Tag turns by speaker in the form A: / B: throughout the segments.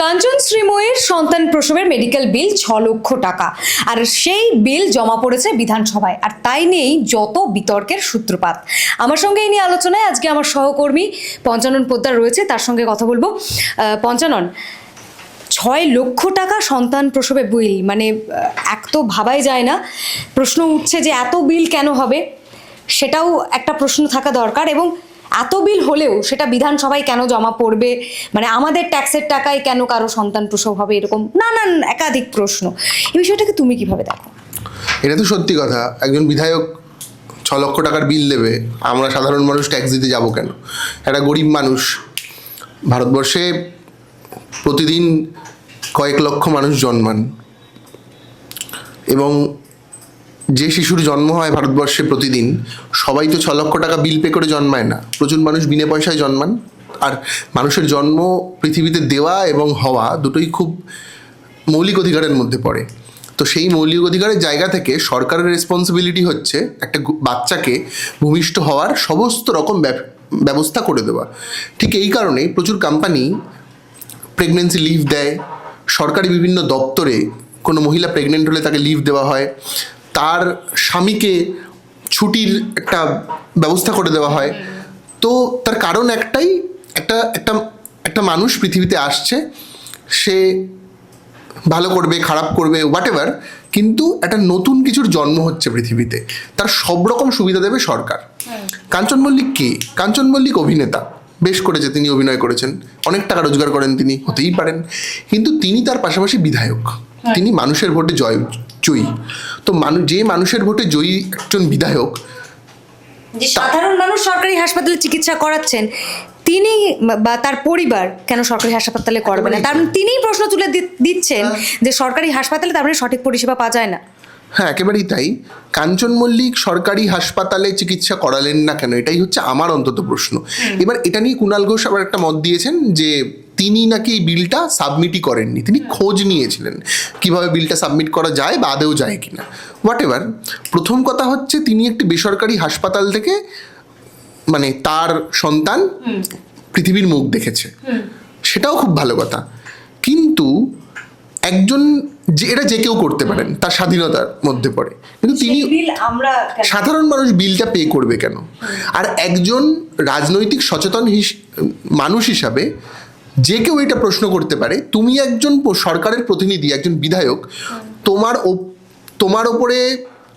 A: কাঞ্চন শ্রীময়ীর সন্তান প্রসবের মেডিকেল বিল ছ লক্ষ টাকা। আর সেই বিল জমা পড়েছে বিধানসভায়, আর তাই নিয়েই যত বিতর্কের সূত্রপাত। আমার সঙ্গে এই নিয়ে আলোচনায় আজকে আমার সহকর্মী পঞ্চানন পোদ্দার রয়েছে, তার সঙ্গে কথা বলব। পঞ্চানন, ছয় লক্ষ টাকা সন্তান প্রসবে বিল মানে এক তো ভাবাই যায় না। প্রশ্ন উঠছে যে এত বিল কেন হবে? সেটাও একটা প্রশ্ন থাকা দরকার এবং এত বিল হলেও সেটা বিধানসভায় কেন জমা পড়বে? মানে আমাদের ট্যাক্সের টাকায় কেন কারও সন্তান প্রসব হবে এরকম নানান একাধিক প্রশ্ন। এই বিষয়টাকে তুমি কীভাবে দেখো?
B: এটা তো সত্যি কথা। একজন বিধায়ক ছ লক্ষ টাকার বিল দেবে, আমরা সাধারণ মানুষ ট্যাক্স দিতে যাব কেন? একটা গরিব মানুষ, ভারতবর্ষে প্রতিদিন কয়েক লক্ষ মানুষ জন্মান। এবং যে শিশুর জন্ম হয় ভারতবর্ষে প্রতিদিন, সবাই তো ছ লক্ষ টাকা বিল পে করে জন্মায় না। প্রচুর মানুষ বিনা পয়সায় জন্মান। আর মানুষের জন্ম পৃথিবীতে দেওয়া এবং হওয়া দুটোই খুব মৌলিক অধিকারের মধ্যে পড়ে। তো সেই মৌলিক অধিকারের জায়গা থেকে সরকারের রেসপন্সিবিলিটি হচ্ছে একটা বাচ্চাকে ভূমিষ্ঠ হওয়ার সমস্ত রকম ব্যব- ব্যবস্থা করে দেওয়া। ঠিক এই কারণে প্রচুর কোম্পানি প্রেগনেন্সি লিভ দেয়। সরকারি বিভিন্ন দপ্তরে কোনো মহিলা প্রেগনেন্ট হলে তাকে লিভ দেওয়া হয়। তার স্বামীকে ছুটির একটা ব্যবস্থা করে দেওয়া হয়। তো তার কারণ একটাই একটা একটা একটা মানুষ পৃথিবীতে আসছে সে ভালো করবে খারাপ করবে হোয়াট এভার কিন্তু একটা নতুন কিছুর জন্ম হচ্ছে পৃথিবীতে। তার সব রকম সুবিধা দেবে সরকার। কাঞ্চন মল্লিক কে? কাঞ্চন মল্লিক অভিনেতা। বেশ করেছে তিনি অভিনয় করেছেন। অনেক টাকা রোজগার করেন তিনি হতেই পারেন। কিন্তু তিনি তার পাশাপাশি বিধায়ক। তিনি মানুষের ভোটে জয় জয়ী। তো মানুষ যে মানুষের ভোটে জয়ী একজন বিধায়ক
A: যে সাধারণ মানুষ সরকারি হাসপাতালে চিকিৎসা করাচ্ছেন তিনি বা তার পরিবার কেন সরকারি হাসপাতালে করবে না? তার মানে তিনিই প্রশ্ন তুলে দিচ্ছেন যে সরকারি হাসপাতালে তার মানে সঠিক পরিষেবা পাওয়া যায় না।
B: হ্যাঁ একেবারেই তাই। কাঞ্চন মল্লিক সরকারি হাসপাতালে চিকিৎসা করালেন না কেন? এটাই হচ্ছে আমার অন্তত প্রশ্ন। এবার এটা নিয়ে কুণাল ঘোষ আবার একটা মত দিয়েছেন যে তিনি নাকি এই বিলটা সাবমিটই করেননি। তিনি খোঁজ নিয়েছিলেন কীভাবে বিলটা সাবমিট করা যায় বা আদেও যায় কিনা। হোয়াট এভার প্রথম কথা হচ্ছে তিনি একটি বেসরকারি হাসপাতাল থেকে মানে তার সন্তান পৃথিবীর মুখ দেখেছে। সেটাও খুব ভালো কথা। কিন্তু একজন যে এটা যে কেউ করতে পারেন তার স্বাধীনতার মধ্যে পড়ে। কিন্তু তিনি সাধারণ মানুষ বিলটা পে করবে কেন? আর একজন রাজনৈতিক সচেতন হিস- মানুষ হিসাবে যে কেউ এটা প্রশ্ন করতে পারে তুমি একজন সরকারের প্রতিনিধি একজন বিধায়ক তোমার তোমার ওপরে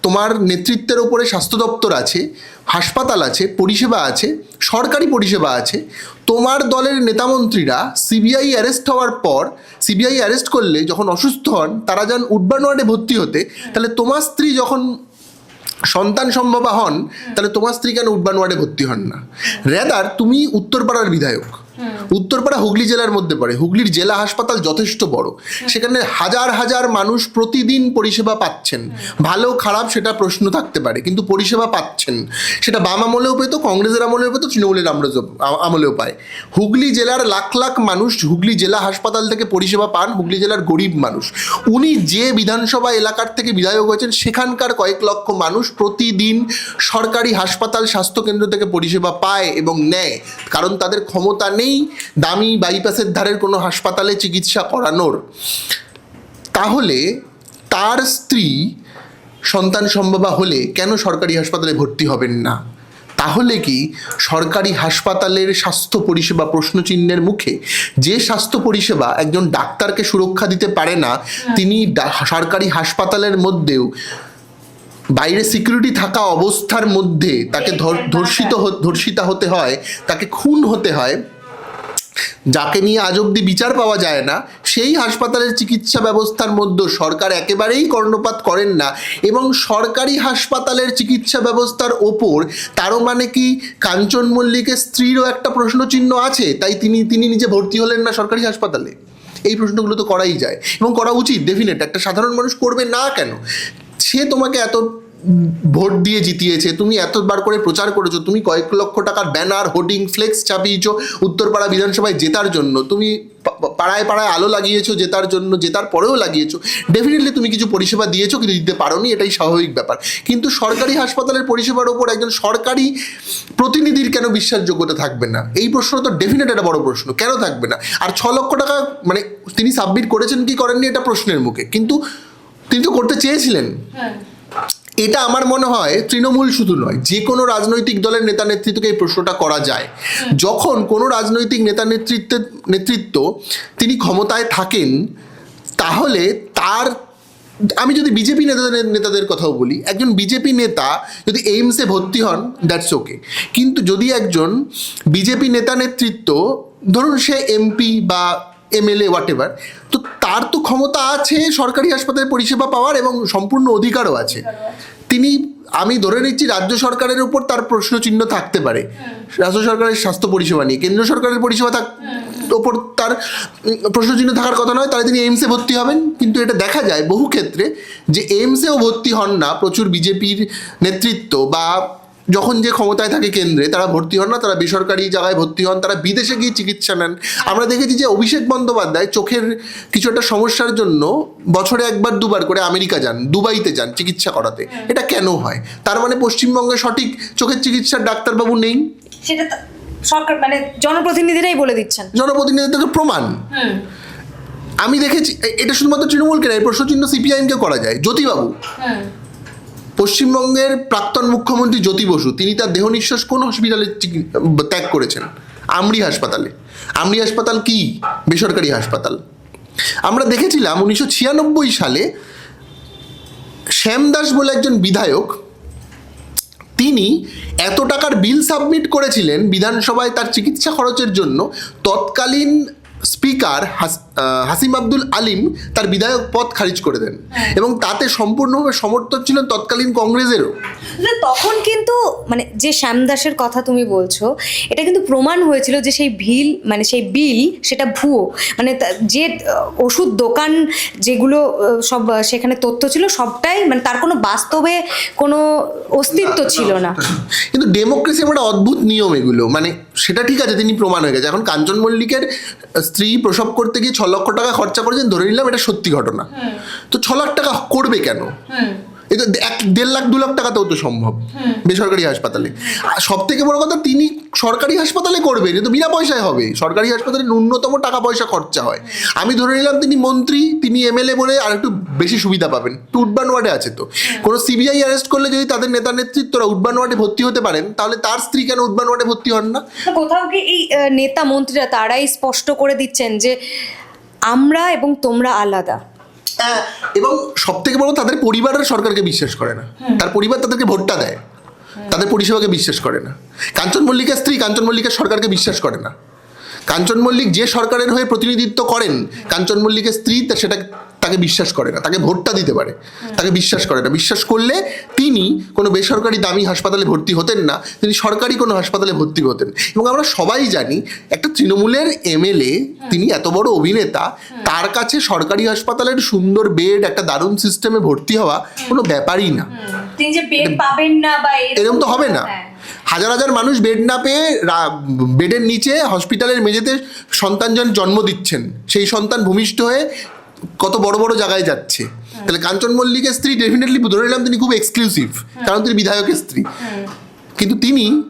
B: তোমার নেতৃত্বের ওপরে স্বাস্থ্য দপ্তর আছে হাসপাতাল আছে পরিষেবা আছে সরকারি পরিষেবা আছে তোমার দলের নেতামন্ত্রীরা সিবিআই অ্যারেস্ট হওয়ার পর সিবিআই অ্যারেস্ট করলে যখন অসুস্থ হন তারা যান উডবান ওয়ার্ডে ভর্তি হতে তাহলে তোমার স্ত্রী যখন সন্তান সম্ভবা হন তাহলে তোমার স্ত্রী কেন উডবান ওয়ার্ডে ভর্তি হন না? রেদার তুমি উত্তরপাড়ার বিধায়ক। উত্তরপাড়া হুগলি জেলার মধ্যে পড়ে। হুগলির জেলা হাসপাতাল যথেষ্ট বড়। সেখানে হাজার হাজার মানুষ প্রতিদিন পরিষেবা পাচ্ছেন। ভালো খারাপ সেটা প্রশ্ন থাকতে পারে কিন্তু পরিষেবা পাচ্ছেন। সেটা বাম আমলেও পেতো কংগ্রেসের আমলেও পেতো তৃণমূলের আমলেও আমলেও পায়। হুগলি জেলার লাখ লাখ মানুষ হুগলি জেলা হাসপাতাল থেকে পরিষেবা পান হুগলি জেলার গরিব মানুষ। উনি যে বিধানসভা এলাকার থেকে বিধায়ক হয়েছেন সেখানকার কয়েক লক্ষ মানুষ প্রতিদিন সরকারি হাসপাতাল স্বাস্থ্যকেন্দ্র থেকে পরিষেবা পায় এবং নেয়। কারণ তাদের ক্ষমতা নেই দামি বাইপাসের ধারের কোনো হাসপাতালে চিকিৎসা করানোর। তাহলে তার স্ত্রী সন্তান সম্ভবা হলে কেন সরকারি হাসপাতালে ভর্তি হবেন না? তাহলে কি সরকারি হাসপাতালের স্বাস্থ্য পরিষেবা প্রশ্নচিহ্নের মুখে যে স্বাস্থ্য পরিষেবা একজন ডাক্তারকে সুরক্ষা দিতে পারে না তিনি সরকারি হাসপাতালের মধ্যেও বাইরে সিকিউরিটি থাকা অবস্থার মধ্যে তাকে ধর- ধর্ষিত ধর্ষিতা হতে হয় তাকে খুন হতে হয় যাকে নিয়ে আজ অব্দি বিচার পাওয়া যায় না, সেই হাসপাতালের চিকিৎসা ব্যবস্থার মধ্যে সরকার একেবারেই কর্ণপাত করেন না এবং সরকারি হাসপাতালের চিকিৎসা ব্যবস্থার ওপর তারও মানে কি কাঞ্চন মল্লিকের স্ত্রীরও একটা প্রশ্নচিহ্ন আছে, তাই তিনি তিনি নিজে ভর্তি হলেন না সরকারি হাসপাতালে? এই প্রশ্নগুলো তো করাই যায় এবং করা উচিত ডেফিনেট একটা সাধারণ মানুষ করবে না কেন? সে তোমাকে এত ভোট দিয়ে জিতিয়েছে, তুমি এতবার করে প্রচার করেছ, তুমি কয়েক লক্ষ টাকার ব্যানার, হোর্ডিং, ফ্লেক্স চাপিয়েছো উত্তরপাড়া বিধানসভায় জেতার জন্য, তুমি পাড়ায় পাড়ায় আলো লাগিয়েছো জেতার জন্য, জেতার পরেও লাগিয়েছো ডেফিনেটলি তুমি কিছু পরিষেবা দিয়েছ কিন্তু দিতে পারোনি, এটাই স্বাভাবিক ব্যাপার। কিন্তু সরকারি হাসপাতালের পরিষেবার ওপর একজন সরকারি প্রতিনিধির কেন বিশ্বাসযোগ্যতা থাকবে না? এই প্রশ্ন তো ডেফিনেট একটা বড় প্রশ্ন, কেন থাকবে না? আর ছ লক্ষ টাকা মানে তিনি সাবমিট করেছেন কি করেননি এটা প্রশ্নের মুখে, কিন্তু তিনি তো করতে চেয়েছিলেন। এটা আমার মনে হয় তৃণমূল শুধু নয় যে কোনো রাজনৈতিক দলের নেতা নেতৃত্বকে এই প্রশ্নটা করা যায়। যখন কোনো রাজনৈতিক নেতা নেতৃত্বের নেতৃত্ব তিনি ক্ষমতায় থাকেন তাহলে তার আমি যদি বিজেপি নেতাদের নেতাদের কথাও বলি একজন বিজেপি নেতা যদি এইমসে ভর্তি হন দ্যাটস ওকে কিন্তু যদি একজন বিজেপি নেতা নেতৃত্ব ধরুন সে এমপি বা এমএলএ হোয়াট এভার তো তার তো ক্ষমতা আছে সরকারি হাসপাতালে পরিষেবা পাওয়ার এবং সম্পূর্ণ অধিকারও আছে। তিনি আমি ধরে নিচ্ছি রাজ্য সরকারের উপর তার প্রশ্নচিহ্ন থাকতে পারে। রাজ্য সরকারের স্বাস্থ্য পরিষেবা নিয়ে কেন্দ্র সরকারের পরিষেবা থাক ওপর তার উম, প্রশ্নচিহ্ন থাকার কথা নয় তাহলে তিনি এইমসে ভর্তি হবেন। কিন্তু এটা দেখা যায় বহু ক্ষেত্রে যে এইমসেও ভর্তি হন না প্রচুর বিজেপির নেতৃত্ব বা যখন যে ক্ষমতায় থাকে কেন্দ্রে তারা ভর্তি হন না তারা বেসরকারি জায়গায় ভর্তি হন তারা বিদেশে গিয়ে চিকিৎসা নেন। আমরা দেখেছি যে অভিষেক বন্দ্যোপাধ্যায় চোখের কিছু একটা সমস্যার জন্য বছরে একবার দুবার করে আমেরিকা যান দুবাইতে যান চিকিৎসা করাতে। এটা কেন হয়? তার মানে পশ্চিমবঙ্গে সঠিক চোখের চিকিৎসার ডাক্তারবাবু নেই?
A: সেটা সরকার মানে জনপ্রতিনিধিরাই বলে দিচ্ছেন।
B: জনপ্রতিনিধিত্বকে প্রমাণ। আমি দেখেছি এটা শুধুমাত্র তৃণমূলকে না এই প্রশ্নচিহ্ন সিপিআইএমকে করা যায়। জ্যোতিবাবু পশ্চিমবঙ্গের প্রাক্তন মুখ্যমন্ত্রী জ্যোতি বসু, তিনি তার দেহ নিঃশ্বাস কোন হসপিটালে ত্যাগ করেছেন? আমরি হাসপাতালে। আমরি হাসপাতাল কি? বেসরকারি হাসপাতাল। আমরা দেখেছিলাম উনিশশো ছিয়ানব্বই সালে শ্যামদাস বলে একজন বিধায়ক, তিনি এত টাকার বিল সাবমিট করেছিলেন বিধানসভায় তার চিকিৎসা খরচের জন্য, তৎকালীন স্পিকার হাসিম আব্দুল আলিম তার বিধায়ক পদ খারিজ করে দেন। এবং তাতে সম্পূর্ণভাবে সমর্থক ছিলেন তৎকালীন কংগ্রেসেরও।
A: তখন কিন্তু মানে যে শ্যামদাসের কথা তুমি বলছো এটা কিন্তু প্রমাণ হয়েছিল যে সেই ভিল মানে সেই বিল সেটা ভুয়ো। মানে যে ওষুধ দোকান যেগুলো সব সেখানে তথ্য ছিল সবটাই মানে তার কোনো বাস্তবে কোনো অস্তিত্ব ছিল না।
B: কিন্তু ডেমোক্রেসি একটা অদ্ভুত নিয়ম এগুলো। মানে সেটা ঠিক আছে তিনি প্রমাণ হয়ে গেছে। এখন কাঞ্চন মল্লিকের স্ত্রী প্রসব করতে গিয়ে ছ লক্ষ টাকা খরচা করেছেন ধরে নিলাম এটা সত্যি ঘটনা। তো ছ লাখ টাকা করবে কেন? এটা এক দেড় লাখ দু লাখ টাকাতেও তো সম্ভব বেসরকারি হাসপাতালে। আর সব থেকে বড় কথা তিনি সরকারি হাসপাতালে করবেন এ তো বিনা পয়সায় হবে। সরকারি হাসপাতালে ন্যূনতম টাকা পয়সা খরচা হয়। আমি ধরে নিলাম তিনি মন্ত্রী তিনি এমএলএ বলে আর একটু বেশি সুবিধা পাবেন। তো উডবান ওয়ার্ডে আছে তো। কোনো সিবিআই অ্যারেস্ট করলে যদি তাদের নেতা নেতৃত্বরা উডবান ওয়ার্ডে ভর্তি হতে পারেন তাহলে তার স্ত্রী কেন উডবান ওয়ার্ডে ভর্তি হন না?
A: কোথাও কি এই নেতা মন্ত্রীরা তারাই স্পষ্ট করে দিচ্ছেন যে আমরা এবং তোমরা আলাদা?
B: এবং সব থেকে বড় তাদের পরিবারের সরকারকে বিশ্বাস করে না। তার পরিবার তাদেরকে ভোটটা দেয়। তাদের পরিষেবাকে বিশ্বাস করে না। কাঞ্চন মল্লিকের স্ত্রী কাঞ্চন মল্লিকের সরকারকে বিশ্বাস করে না। কাঞ্চন মল্লিক যে সরকারের হয়ে প্রতিনিধিত্ব করেন কাঞ্চন মল্লিকের স্ত্রী সেটা তাকে বিশ্বাস করে না তাকে ভোটটা দিতে পারে তাকে বিশ্বাস করে না। বিশ্বাস করলে তিনি কোনো বেসরকারি দামি হাসপাতালে ভর্তি হতেন না তিনি সরকারি কোনো হাসপাতালে ভর্তি হতেন। এবং আমরা সবাই জানি একটা তৃণমূলের এমএলএ তিনি এত বড় অভিনেতা তার কাছে সরকারি হাসপাতালের সুন্দর বেড একটা দারুণ সিস্টেমে ভর্তি হওয়া কোনো ব্যাপারই না।
A: তিনি যে বেড পাবেন না বা
B: এরকম তো হবে না।
A: হ্যাঁ।
B: হাজার হাজার মানুষ বেড না পেয়ে বেডের নিচে হসপিটালের মেঝেতে সন্তানজন জন্ম দিচ্ছেন। সেই সন্তান ভূমিষ্ঠ হয়ে কত বড় বড় জায়গায় যাচ্ছে। তাহলে কাঞ্চন মল্লিকের স্ত্রী ডেফিনেটলি ধরে নিলাম তিনি খুব এক্সক্লুসিভ কারণ তিনি বিধায়কের স্ত্রী। কিন্তু তিনি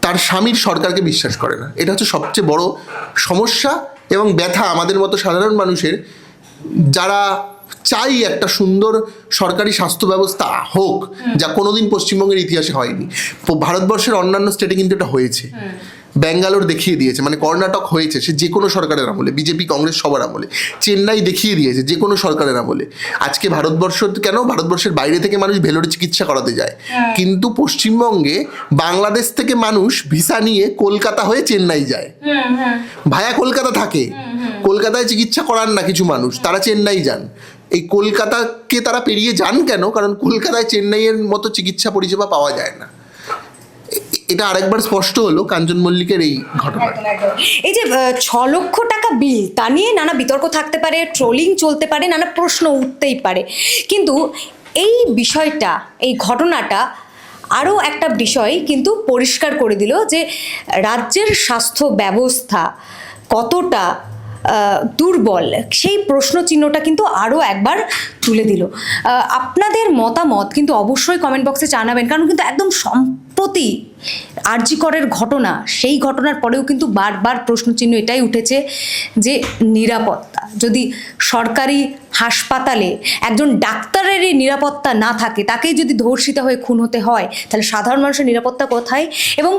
B: তার স্বামীর সরকারকে বিশ্বাস করে না। এটা হচ্ছে সবচেয়ে বড় সমস্যা এবং ব্যথা আমাদের মতো সাধারণ মানুষের। যারা চাই একটা সুন্দর সরকারি স্বাস্থ্য ব্যবস্থা হোক যা কোনোদিন পশ্চিমবঙ্গের ইতিহাসে হয়নি। ভারতবর্ষের অন্যান্য স্টেটে কিন্তু এটা হয়েছে। ব্যাঙ্গালোর দেখিয়ে দিয়েছে মানে কর্ণাটক হয়েছে সে যে কোনো সরকারের আমলে বিজেপি কংগ্রেস সবার আমলে চেন্নাই দেখিয়ে দিয়েছে যে কোনো সরকারের আমলে। আজকে ভারতবর্ষ কেন? ভারতবর্ষের বাইরে থেকে মানুষ ভেলোরে চিকিৎসা করাতে যায়। কিন্তু পশ্চিমবঙ্গে বাংলাদেশ থেকে মানুষ ভিসা নিয়ে কলকাতা হয়ে চেন্নাই যায়। ভায়া কলকাতা থাকে। কলকাতায় চিকিৎসা করান না কিছু মানুষ তারা চেন্নাই যান। এই কলকাতাকে তারা পেরিয়ে যান কেন? কারণ কলকাতায় চেন্নাইয়ের মতো চিকিৎসা পরিষেবা পাওয়া যায় না। এটা আরেকবার স্পষ্ট হলো কাঞ্চন মল্লিকের এই ঘটনা।
A: এই যে ছ লক্ষ টাকা বিল, তা নিয়ে নানা বিতর্ক থাকতে পারে ট্রোলিং চলতে পারে, নানা প্রশ্ন উঠতেই পারে। কিন্তু এই বিষয়টা, এই ঘটনাটা আরও একটা বিষয় কিন্তু পরিষ্কার করে দিল যে, রাজ্যের স্বাস্থ্য ব্যবস্থা কতটা দুর্বল, সেই প্রশ্ন চিহ্নটা কিন্তু আরও একবার তুলে দিল। আপনাদের মতামত কিন্তু অবশ্যই কমেন্ট বক্সে জানাবেন, কারণ কিন্তু একদম সম্প্রতি আরজিকরের ঘটনা, সেই ঘটনার পরেও কিন্তু বারবার প্রশ্নচিহ্ন এটাই উঠেছে যে নিরাপত্তা, যদি সরকারি হাসপাতালে একজন ডাক্তারেরই নিরাপত্তা না থাকে, তাকেই যদি ধর্ষিত হয়ে খুন হতে হয়, তাহলে সাধারণ মানুষের নিরাপত্তা কোথায়? এবং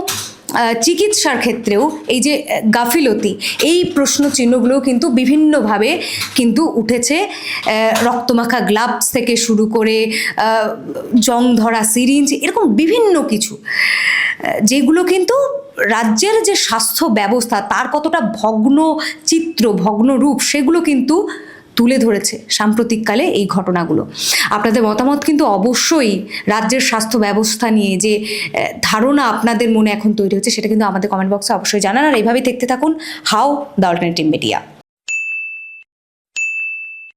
A: চিকিৎসার ক্ষেত্রেও এই যে গাফিলতি, এই প্রশ্ন চিহ্নগুলোও কিন্তু বিভিন্নভাবে কিন্তু উঠেছে রক্তমাখা গ্লাভস থেকে শুরু করে জং ধরা, সিরিঞ্জ, এরকম বিভিন্ন কিছু। যেগুলো কিন্তু রাজ্যের যে স্বাস্থ্য ব্যবস্থা, তার কতটা ভগ্ন চিত্র, ভগ্ন রূপ, সেগুলো কিন্তু তুলে ধরেছে সাম্প্রতিককালে এই ঘটনাগুলো। আপনাদের মতামত কিন্তু অবশ্যই রাজ্যের স্বাস্থ্য ব্যবস্থা নিয়ে যে ধারণা আপনাদের মনে এখন তৈরি হচ্ছে, সেটা কিন্তু আমাদের কমেন্ট বক্সে অবশ্যই জানান। আর এইভাবেই দেখতে থাকুন হাউ দ্য অল্টারনেটিভ মিডিয়া।